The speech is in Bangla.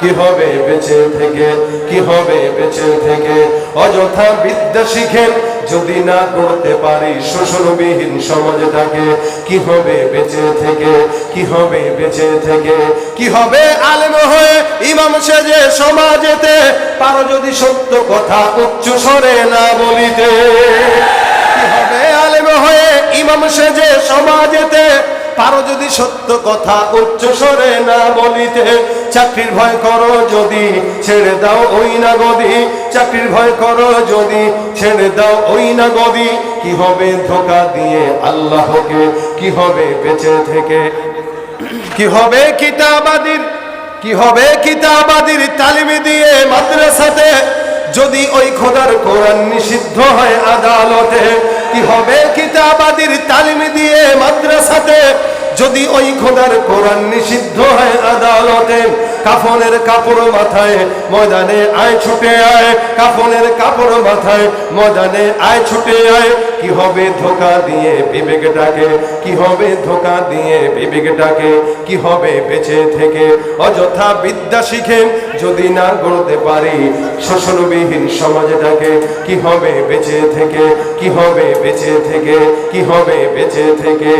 কি হবে বেঁচে থেকে? কি হবে বেঁচে থেকে? অযথা বিদ্যা শিখেন যদি না করতে পারি শোষণবিহীন সমাজটাকে, কি হবে বেঁচে থেকে? কি হবে বেঁচে থেকে? কি হবে আলেম হয়ে ইমাম সেজে সমাজেতে? পারো যদি সত্য কথা উচ্চ স্বরে না বলিতে। কি হবে আলেম হয়ে ইমাম সেজে সমাজেতে? পারো যদি সত্য কথা উচ্চ স্বরে না বলিতে। চাকরির ভয় করো যদি, ছেড়ে দাও ওই না গদি চাকরির ভয় করো যদি, ছেড়ে দাও ওই না গদি কি হবে ধোকা দিয়ে আল্লাহকে? কি হবে বেঁচে থেকে? কি হবে কিতাবাদির, কি হবে কিতাবাদির তালিমি দিয়ে মাদ্রাসাতে? যদি ওই খোদার কোরআন নিষিদ্ধ হয় আদালতে কিতাবাদির তালিম দিয়ে মাদ্রাসাতে যদি ওই খোদার কোরআন নিষিদ্ধ হয় আদালতে কাফনের কাপড় মাথায়, ময়দানে আয়, ছুটে আয়। কাফনের কাপড় মাথায়, ময়দানে আয়, ছুটে আয়। কি হবে ধোকা দিয়ে বিবেকটাকে? কি হবে ধোকা দিয়ে বিবেকটাকে? কি হবে বেঁচে থেকে? অযথা বিদ্যা শিখে যদি না গড়তে পারি শোষণবিহীন সমাজটাকে, কি হবে বেঁচে থেকে? কি হবে বেঁচে থেকে? কি হবে বেঁচে থেকে?